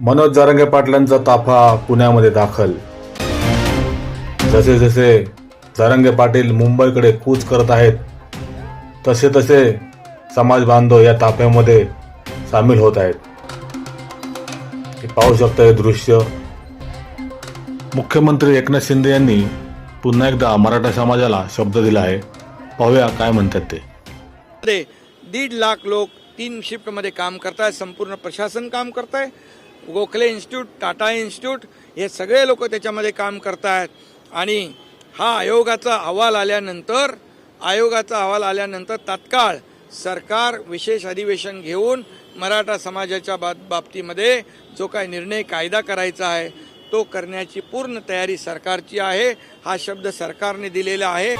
मनोज जारंगे पाटलांचा ताफा पुण्यामध्ये दाखल. जसे जसे जारंगे पाटील मुंबईकडे कूच करत आहेत तसे तसे समाज बांधव या ताफ्यामध्ये सामील होत आहेत. हे पाहू शकता हे दृश्य. मुख्यमंत्री एकनाथ शिंदे यांनी पुन्हा एकदा मराठा समाजाला शब्द दिला आहे. पाहूया काय म्हणतात ते. दीड लाख लोक तीन शिफ्टमध्ये काम करताय संपूर्ण प्रशासन काम करत आहे गोखले इन्स्टिट्यूट टाटा इन्स्टिट्यूट हे सगळे लोक त्याच्यामध्ये काम करतायत. आणि हा आयोगाचा अहवाल आल्यानंतर आयोगाचा अहवाल आल्यानंतर तात्काळ सरकार विशेष अधिवेशन घेऊन मराठा समाजाच्या बाब बाबतीमध्ये जो काही निर्णय कायदा करायचा आहे तो करण्याची पूर्ण तयारी सरकारची आहे. हा शब्द सरकारने दिलेला आहे.